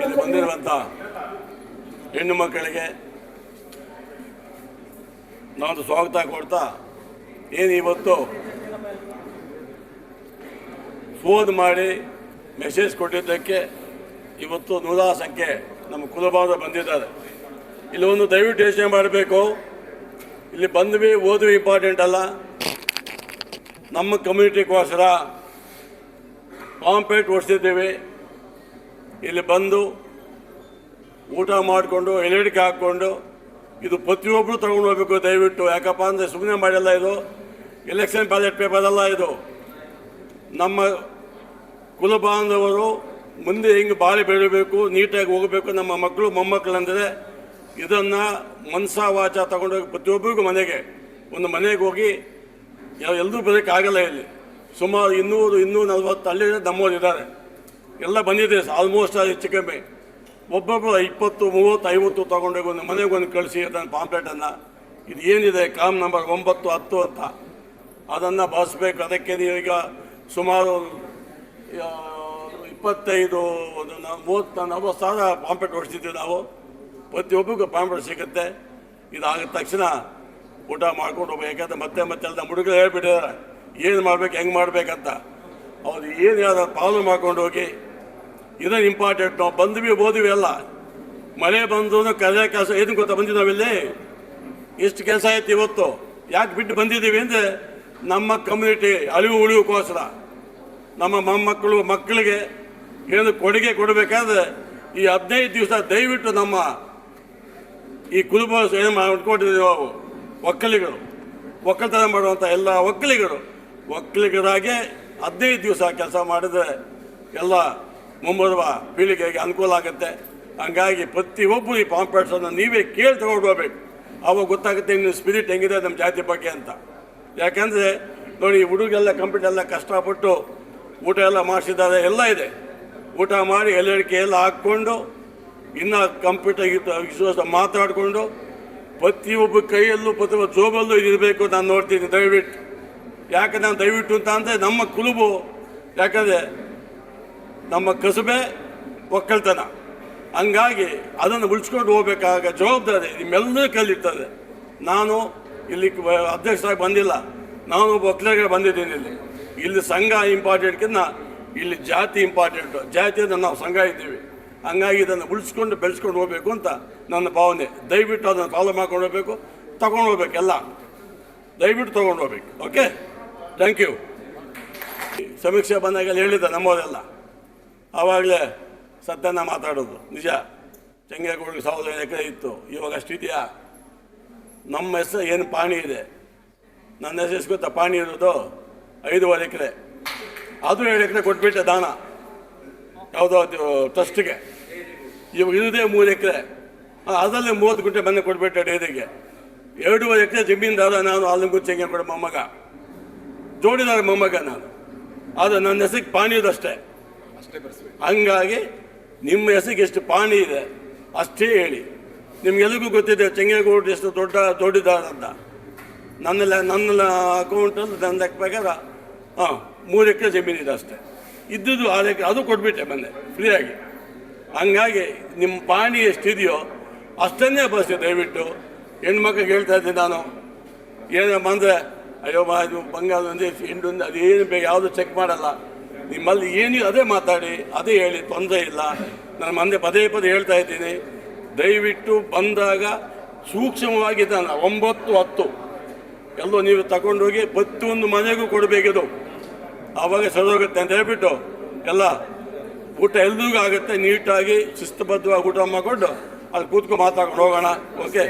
ಇಲ್ಲಿ ಬಂದಿರುವಂಥ ಹೆಣ್ಣು ಮಕ್ಕಳಿಗೆ ನಾನು ಸ್ವಾಗತ ಕೊಡ್ತಾ, ಏನು ಇವತ್ತು ಫೋನ್ ಮಾಡಿ ಮೆಸೇಜ್ ಕೊಟ್ಟಿದ್ದಕ್ಕೆ ಇವತ್ತು ನೂರಾರು ಸಂಖ್ಯೆ ನಮ್ಮ ಕುಲಭಾವ ಬಂದಿದ್ದಾರೆ. ಇಲ್ಲಿ ಒಂದು ದಯವಿಟ್ಟು ಯೋಚನೆ ಮಾಡಬೇಕು. ಇಲ್ಲಿ ಬಂದ್ವಿ, ಓದುವಿ ಇಂಪಾರ್ಟೆಂಟ್ ಅಲ್ಲ. ನಮ್ಮ ಕಮ್ಯುನಿಟಿಗೋಸ್ಕರ ಪಾಂಪೇಟ್ ಓಡಿಸಿದ್ದೀವಿ. ಇಲ್ಲಿ ಬಂದು ಊಟ ಮಾಡಿಕೊಂಡು ಎಲೆಡಿಕೆ ಹಾಕ್ಕೊಂಡು, ಇದು ಪ್ರತಿಯೊಬ್ಬರು ತಗೊಂಡು ಹೋಗಬೇಕು ದಯವಿಟ್ಟು. ಯಾಕಪ್ಪ ಅಂದರೆ ಸುಮ್ಮನೆ ಮಾಡಿಲ್ಲ ಇದು. ಎಲೆಕ್ಷನ್ ಬ್ಯಾಲೆಟ್ ಪೇಪರ್ ಅಲ್ಲ ಇದು. ನಮ್ಮ ಕುಲ ಬಾಂಧವರು ಮುಂದೆ ಹೆಂಗೆ ಬಾಳೆ ಬೆಳಿಬೇಕು, ನೀಟಾಗಿ ಹೋಗಬೇಕು, ನಮ್ಮ ಮಕ್ಕಳು ಮೊಮ್ಮಕ್ಕಳಂದರೆ ಇದನ್ನು ಮನಸ ವಾಚ ತಗೊಂಡೋಗಿ ಪ್ರತಿಯೊಬ್ಬರಿಗೂ ಮನೆಗೆ, ಒಂದು ಮನೆಗೆ ಹೋಗಿ ಎಲ್ಲರೂ ಬರೋಕ್ಕಾಗಲ್ಲ ಇಲ್ಲಿ. ಸುಮಾರು ಇನ್ನೂರು ಇನ್ನೂರು ನಲ್ವತ್ತು ಹಳ್ಳಿ ನಮ್ಮವ್ರು ಇದ್ದಾರೆ. ಎಲ್ಲ ಬಂದಿದೆ ಆಲ್ಮೋಸ್ಟ್ ಹೆಚ್ಚು ಕಮ್ಮಿ ಒಬ್ಬೊಬ್ಬರು ಇಪ್ಪತ್ತು, ಮೂವತ್ತು, ಐವತ್ತು ತಗೊಂಡೋಗಿ ಒಂದು ಮನೆಗೆ ಒಂದು ಕಳಿಸಿ ಅದನ್ನು ಪಾಂಪ್ಲೆಟನ್ನು ಇದು ಏನಿದೆ? ಕಾಮ್ ನಂಬರ್ ಒಂಬತ್ತು, ಹತ್ತು ಅಂತ. ಅದನ್ನು ಬಳಸ್ಬೇಕು. ಅದಕ್ಕೆ ಈಗ ಸುಮಾರು ಇಪ್ಪತ್ತೈದು ಮೂವತ್ತು, ನಲ್ವತ್ತು ಸಾವಿರ ಪಾಂಪ್ಲೆಟ್ ಹೊಡಿಸಿದ್ದೀವಿ ನಾವು. ಪ್ರತಿಯೊಬ್ಬರಿಗೂ ಪಾಂಪ್ಲೆಟ್ ಸಿಗುತ್ತೆ. ಇದಾದ ತಕ್ಷಣ ಊಟ ಮಾಡ್ಕೊಂಡು ಹೋಗ್ಬೇಕು. ಯಾಕಂದ್ರೆ ಮತ್ತೆ ಮತ್ತೆ ಎಲ್ಲ ಹುಡುಗರು ಹೇಳ್ಬಿಟ್ಟಿದ್ದಾರೆ ಏನು ಮಾಡ್ಬೇಕು, ಹೆಂಗೆ ಮಾಡ್ಬೇಕಂತ. ಅವ್ರು ಏನು ಯಾವ್ದು ಪಾಲು ಮಾಡ್ಕೊಂಡು ಹೋಗಿ ಇದನ್ನು ಇಂಪಾರ್ಟೆಂಟ್ ನಾವು ಬಂದ್ವಿ, ಓದ್ವಿ ಎಲ್ಲ. ಮಳೆ ಬಂದು ಕಲೆ ಕೆಲಸ, ಏನು ಗೊತ್ತಾ ಬಂದಿದ್ದು ನಾವಿಲ್ಲಿ? ಇಷ್ಟು ಕೆಲಸ ಆಯ್ತು ಇವತ್ತು. ಯಾಕೆ ಬಿಟ್ಟು ಬಂದಿದ್ದೀವಿ ಅಂದರೆ, ನಮ್ಮ ಕಮ್ಯುನಿಟಿ ಅಳಿವು ಉಳಿಯೋಕ್ಕೋಸ್ಕರ ನಮ್ಮ ಮೊಮ್ಮಕ್ಕಳು, ಮಕ್ಕಳಿಗೆ ಏನು ಕೊಡುಗೆ ಕೊಡಬೇಕಾದ್ರೆ, ಈ ಹದಿನೈದು ದಿವಸ ದಯವಿಟ್ಟು ನಮ್ಮ ಈ ಕುಲುಬ ಏನು ಮಾಡ್ಕೊಂಡಿದ್ದೀವಿ ಒಕ್ಕಲಿಗರು, ಒಕ್ಕಲತನ ಮಾಡುವಂಥ ಎಲ್ಲ ಒಕ್ಕಲಿಗರು, ಒಕ್ಕಲಿಗರಾಗೆ ಹದಿನೈದು ದಿವಸ ಕೆಲಸ ಮಾಡಿದರೆ ಎಲ್ಲ ಮುಂಬರುವ ಪೀಳಿಗೆಗೆ ಅನುಕೂಲ ಆಗುತ್ತೆ. ಹಂಗಾಗಿ ಪ್ರತಿಯೊಬ್ಬರು ಈ ಪಾಂಪ್ಲೆಟ್ಸನ್ನು ನೀವೇ ಕೇಳಿ ತಗೊಂಡು ಹೋಗ್ಬೇಕು. ಅವಾಗ ಗೊತ್ತಾಗುತ್ತೆ ನಿಮ್ಮ ಸ್ಪಿರಿಟ್ ಹೆಂಗಿದೆ ನಮ್ಮ ಜಾತಿ ಬಗ್ಗೆ ಅಂತ. ಯಾಕಂದರೆ ನೋಡಿ ಹುಡುಗೆಲ್ಲ ಕಂಪ್ಯೂಟರ್ ಎಲ್ಲ ಕಷ್ಟಪಟ್ಟು ಊಟ ಎಲ್ಲ ಮಾಡಿಸಿದ್ದಾರೆ, ಎಲ್ಲ ಇದೆ. ಊಟ ಮಾಡಿ ಎಲೆಡಿಕೆ ಎಲ್ಲ ಹಾಕ್ಕೊಂಡು ಇನ್ನು ಕಂಪ್ಯೂಟರ್ ವಿಶ್ವಾಸ ಮಾತಾಡಿಕೊಂಡು ಪ್ರತಿಯೊಬ್ಬ ಕೈಯಲ್ಲೂ ಪ್ರತಿಯೊಬ್ಬ ಜೋಬಲ್ಲೂ ಇದಿರಬೇಕು ನಾನು ನೋಡ್ತೀನಿ. ದಯವಿಟ್ಟು. ಯಾಕೆ ನಾನು ದಯವಿಟ್ಟು ಅಂತ ಅಂದರೆ ನಮ್ಮ ಕುಲುಬು, ಯಾಕಂದರೆ ನಮ್ಮ ಕಸುಬೆ ಒಕ್ಕಲ್ತನ. ಹಂಗಾಗಿ ಅದನ್ನು ಉಳಿಸ್ಕೊಂಡು ಹೋಗ್ಬೇಕಾಗ ಜವಾಬ್ದಾರಿ ನಿಮ್ಮೆಲ್ಲರೂ ಕಲಿತದೆ ನಾನು ಇಲ್ಲಿ ಅಧ್ಯಕ್ಷರಾಗಿ ಬಂದಿಲ್ಲ. ನಾನು ಒಬ್ಬ ಬಂದಿದ್ದೀನಿ ಇಲ್ಲಿ. ಇಲ್ಲಿ ಸಂಘ ಇಂಪಾರ್ಟೆಂಟ್ಕಿಂತ ಇಲ್ಲಿ ಜಾತಿ ಇಂಪಾರ್ಟೆಂಟು ಜಾತಿಯಿಂದ ನಾವು ಸಂಘ ಇದ್ದೀವಿ. ಹಂಗಾಗಿ ಇದನ್ನು ಉಳಿಸ್ಕೊಂಡು ಬೆಳೆಸ್ಕೊಂಡು ಹೋಗಬೇಕು ಅಂತ ನನ್ನ ಭಾವನೆ. ದಯವಿಟ್ಟು ಅದನ್ನು ಫಾಲೋ ಮಾಡ್ಕೊಂಡು ಹೋಗಬೇಕು, ತಗೊಂಡು ಹೋಗ್ಬೇಕು ಎಲ್ಲ. ದಯವಿಟ್ಟು ತೊಗೊಂಡು ಹೋಗ್ಬೇಕು. ಓಕೆ ಥ್ಯಾಂಕ್ ಯು ಸಮೀಕ್ಷೆ ಬಂದಾಗ ಹೇಳಿದ್ದೆ ನಮ್ಮವರೆಲ್ಲ. ಆವಾಗಲೇ ಸತ್ಯನ ಮಾತಾಡೋದು. ನಿಜ. ಚೆಂಗೇಗೌಡರಿಗೆ ಸಾವಿರದ ಎಕರೆ ಇತ್ತು. ಇವಾಗ ಅಷ್ಟಿದೆಯಾ ನಮ್ಮ ಹೆಸರು ಏನು ಪಾಣಿ ಇದೆ? ನನ್ನ ಹೆಸರು ಗೊತ್ತಾ? ಪಾಣಿ ಇರೋದು ಐದೂವರೆ ಎಕರೆ. ಅದು ಏಳು ಎಕರೆ ಕೊಟ್ಬಿಟ್ಟೆ ದಾನ. ಯಾವುದೋ ಟ್ರಸ್ಟ್ಗೆ ಇವಾಗ ಇರೋದೇ ಮೂರು ಎಕರೆ. ಅದರಲ್ಲಿ ಮೂವತ್ತು ಗುಂಟೆ ಮನೆ ಕೊಡ್ಬೇಡ ಡೈರಿಗೆ. ಎರಡೂವರೆ ಎಕರೆ ಜಮೀನ್ದಾರ ನಾನು ಆಲಂಗೂರು ಚೆಂಗೇಗೌಡ ಮೊಮ್ಮಗ. ಜೋಡಿದಾರ ಮೊಮ್ಮಗ ನಾನು. ಆದರೆ ನನ್ನ ಹೆಸರಿಗೆ ಪಾಣಿ ಇದಷ್ಟೇ ಹಂಗಾಗಿ ನಿಮ್ಮ ಹೆಸರಿಗೆ ಎಷ್ಟು ಪಾಣಿ ಇದೆ ಅಷ್ಟೇ ಹೇಳಿ. ನಿಮ್ಗೆಲ್ರಿಗೂ ಗೊತ್ತಿದೆ ಚೆಂಗೇಗೌಡ ಎಷ್ಟು ದೊಡ್ಡ ದೊಡ್ಡದಾರ ಅಂತ. ನನ್ನ ನನ್ನ ಅಕೌಂಟಲ್ಲಿ ನನ್ನ ಲೆಕ್ಕ ಪ್ರಕಾರ ಹಾಂ ಮೂರು ಎಕರೆ ಜಮೀನಿದೆ ಅಷ್ಟೇ. ಇದ್ದುದು ಅದಕ್ಕೆ ಅದು ಕೊಟ್ಬಿಟ್ಟೆ ಮೊನ್ನೆ ಫ್ರೀಯಾಗಿ ಹಂಗಾಗಿ ನಿಮ್ಮ ಪಾಣಿ ಎಷ್ಟಿದೆಯೋ ಅಷ್ಟನ್ನೇ ಬಳಸಿ ದಯವಿಟ್ಟು ಹೆಣ್ಮಕ್ಳಿಗೆ ಹೇಳ್ತಾ ಇದ್ದೆ ನಾನು. ಏನೇ ಅಂದರೆ ಅಯ್ಯೋ ಇದು ಬಂಗಾರ ಒಂದು ಹಿಂಡು ಅದೇನು ಬೇಕು ಯಾವುದು ಚೆಕ್ ಮಾಡಲ್ಲ. ನಿಮ್ಮಲ್ಲಿ ಏನು ಅದೇ ಮಾತಾಡಿ, ಅದೇ ಹೇಳಿ, ತೊಂದರೆ ಇಲ್ಲ. ನಾನು ಮಂದೆ ಪದೇ ಪದೇ ಹೇಳ್ತಾ ಇದ್ದೀನಿ, ದಯವಿಟ್ಟು ಬಂದಾಗ ಸೂಕ್ಷ್ಮವಾಗಿ ನಾನು ಒಂಬತ್ತು ಹತ್ತು. ಎಲ್ಲೋ ನೀವು ತಗೊಂಡೋಗಿ ಪ್ರತಿಯೊಂದು ಮನೆಗೂ ಕೊಡಬೇಕಿದು. ಆವಾಗ ಸರೋಗುತ್ತೆ ಅಂತ ಹೇಳ್ಬಿಟ್ಟು ಎಲ್ಲ ಊಟ ಎಲ್ರಿಗೂ ಆಗುತ್ತೆ, ನೀಟಾಗಿ, ಶಿಸ್ತುಬದ್ಧವಾಗಿ ಊಟ ಮಾಡಿಕೊಂಡು ಅಲ್ಲಿ ಕೂತ್ಕೊಂಡು ಮಾತಾಡ್ಕೊಂಡು ಹೋಗೋಣ. ಓಕೆ